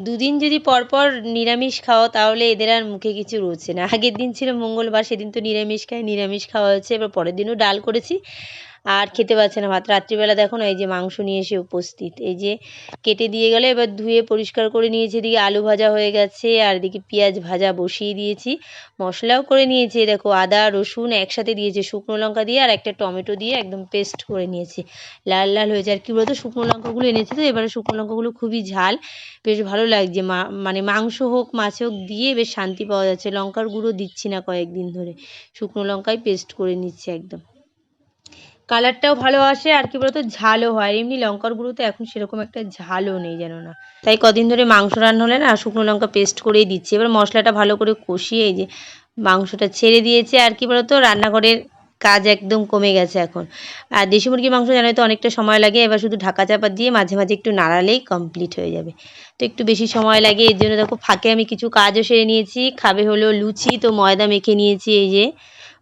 দুদিন যদি পরপর নিরামিষ খাও, তাহলে এদের আর মুখে কিছু রয়েছে না। আগের দিন ছিল মঙ্গলবার, সেদিন তো নিরামিষ খাই নিরামিষ খাওয়া হয়েছে। এবার পরের দিনও ডাল করেছি। আর খেতে পারছে না ভাত। রাত্রিবেলা দেখো না, এই যে মাংস নিয়ে এসে উপস্থিত। এই যে কেটে দিয়ে গেলে, এবার ধুয়ে পরিষ্কার করে নিয়েছি। এদিকে আলু ভাজা হয়ে গেছে, আর এদিকে পেঁয়াজ ভাজা বসিয়ে দিয়েছি। মশলাও করে নিয়েছি দেখো, আদা, রসুন একসাথে দিয়েছি, শুকনো লঙ্কা দিয়ে আর একটা টমেটো দিয়ে একদম পেস্ট করে নিয়েছি। লাল লাল হয়েছে আর কী বলতো, শুকনো লঙ্কাগুলো এনেছি তো, এবারে শুকনো লঙ্কাগুলো খুবই ঝাল। বেশ ভালো লাগছে। মা মানে মাংস হোক, মাছ হোক দিয়ে বেশ শান্তি পাওয়া যাচ্ছে। লঙ্কার গুঁড়ো দিচ্ছি না কয়েকদিন ধরে। শুকনো লঙ্কাই পেস্ট করে নিচ্ছি একদম। কালারটাও ভালো আসে, আর কি বলতো, ঝালও হয়। এমনি লঙ্কার গুঁড়োতে এখন সেরকম একটা ঝালও নেই যেন না। তাই কদিন ধরে মাংস রান্না হলে না শুকনো লঙ্কা পেস্ট করেই দিচ্ছি। এবার মশলাটা ভালো করে কষিয়ে যে মাংসটা ছেড়ে দিয়েছে, আর কি বলতো, রান্নাঘরের কাজ একদম কমে গেছে এখন। আর দেশি মুরগির মাংস জানো তো অনেকটা সময় লাগে, এবার শুধু ঢাকা চাপা দিয়ে মাঝে মাঝে একটু নাড়ালেই কমপ্লিট হয়ে যাবে। তো একটু বেশি সময় লাগে, এর জন্য দেখো ফাঁকে আমি কিছু কাজও সেরে নিয়েছি। খাবে হলো লুচি, তো ময়দা মেখে নিয়েছি এই যে।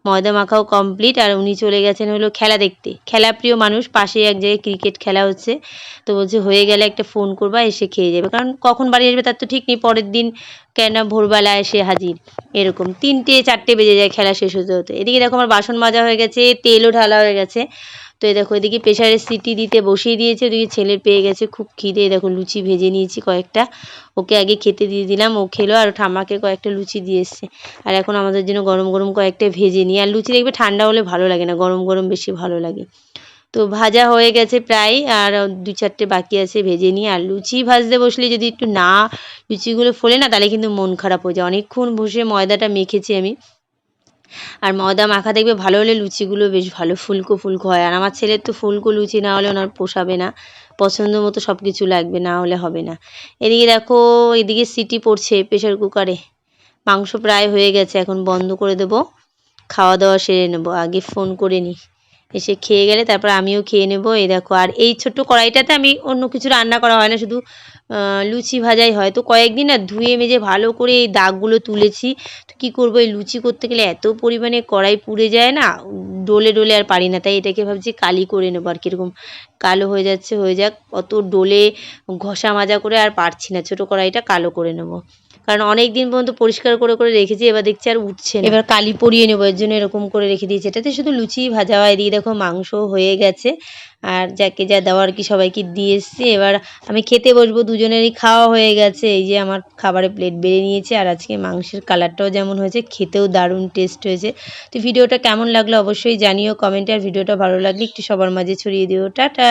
ময়দা মাখাও কমপ্লিট আর উনি চলে গেছেন হলো খেলা দেখতে। খেলা প্রিয় মানুষ, পাশে এক জায়গায় ক্রিকেট খেলা হচ্ছে। তো বলছে, হয়ে গেলে একটা ফোন করবা, এসে খেয়ে যাবে। কারণ কখন বাড়ি আসবে তার তো ঠিক নেই, পরের দিন কেন ভোরবেলা এসে হাজির। এরকম তিনটে, চারটে বেজে যায়, খেলা শেষ হতে হতে। এদিকে দেখো আমার বাসন মাজা হয়ে গেছে, তেলও ঢালা হয়ে গেছে। তো এই দেখো এদিকে প্রেশারের সিটি দিতে বসিয়ে দিয়েছে, ওদিকে ছেলের পেয়ে গেছে খুব খিদে। দেখো লুচি ভেজে নিয়েছি কয়েকটা। ওকে আগে খেতে দিয়ে দিলাম, ও খেলো আর ঠাম্মাকে কয়েকটা লুচি দিয়ে এসছে। আর এখন আমাদের জন্য গরম গরম কয়েকটা ভেজে নিই। আর লুচি দেখবে ঠান্ডা হলে ভালো লাগে না, গরম গরম বেশি ভালো লাগে। তো ভাজা হয়ে গেছে প্রায়, আর দু চারটে বাকি আছে ভেজে নিই আর লুচি ভাজতে বসলে যদি একটু না লুচিগুলো ফোলে না, তাহলে কিন্তু মন খারাপ হয়ে যায়। অনেকক্ষণ বসে ময়দাটা মেখেছি আমি। আর ময়দা মাখা দেখবে ভালো হলে লুচিগুলো বেশ ভালো ফুলকো ফুলকো হয়। আর আমার ছেলের তো ফুলকো লুচি না হলে ওনার পোষাবে না। পছন্দ মতো সব কিছু লাগবে, না হলে হবে না। এদিকে দেখো, এদিকে সিটি পড়ছে প্রেশার কুকারে। মাংস প্রায় হয়ে গেছে, এখন বন্ধ করে দেবো। খাওয়া দাওয়া সেরে নেব, আগে ফোন করে নিই। এসে খেয়ে গেলে তারপর আমিও খেয়ে নেব, এই দেখো। আর এই ছোট্ট কড়াইটাতে আমি অন্য কিছু রান্না করা হয় না, শুধু লুচি ভাজাই হয়। তো কয়েকদিন না ধুয়ে মেজে ভালো করে এই দাগগুলো তুলেছি। তো কী করব, এই লুচি করতে গেলে এত পরিমাণে কড়াই পুড়ে যায় না, ডোলে ডোলে আর পারি না। তাই এটাকে ভাবছি কালি করে নেব আর কীরকম। কালো হয়ে যাচ্ছে, হয়ে যাক। অত ডোলে ঘষা মাজা করে আর পারছি না। ছোটো কড়াইটা কালো করে নেব। কারণ অনেক দিন পর্যন্ত পরিষ্কার করে করে রেখেছি, এবার দেখছি আর উঠছে না। এবার কালি পরিয়ে নেব, এর জন্য এরকম করে রেখে দিয়েছি। এটাতে শুধু লুচি ভাজা হয় দিয়ে দেখো মাংস হয়ে গেছে। আর যাকে যা দেওয়ার কি সবাইকে দিয়ে এসছি। এবার আমি খেতে বসবো, দুজনেরই খাওয়া হয়ে গেছে। এই যে আমার খাবারের প্লেট বেড়ে নিয়েছে, আর আজকে মাংসের কালারটাও যেমন হয়েছে, খেতেও দারুণ টেস্ট হয়েছে। তো ভিডিওটা কেমন লাগল অবশ্যই জানিও কমেন্টে আর ভিডিওটা ভালো লাগলে একটু সবার মাঝে ছড়িয়ে দিও। টাটা!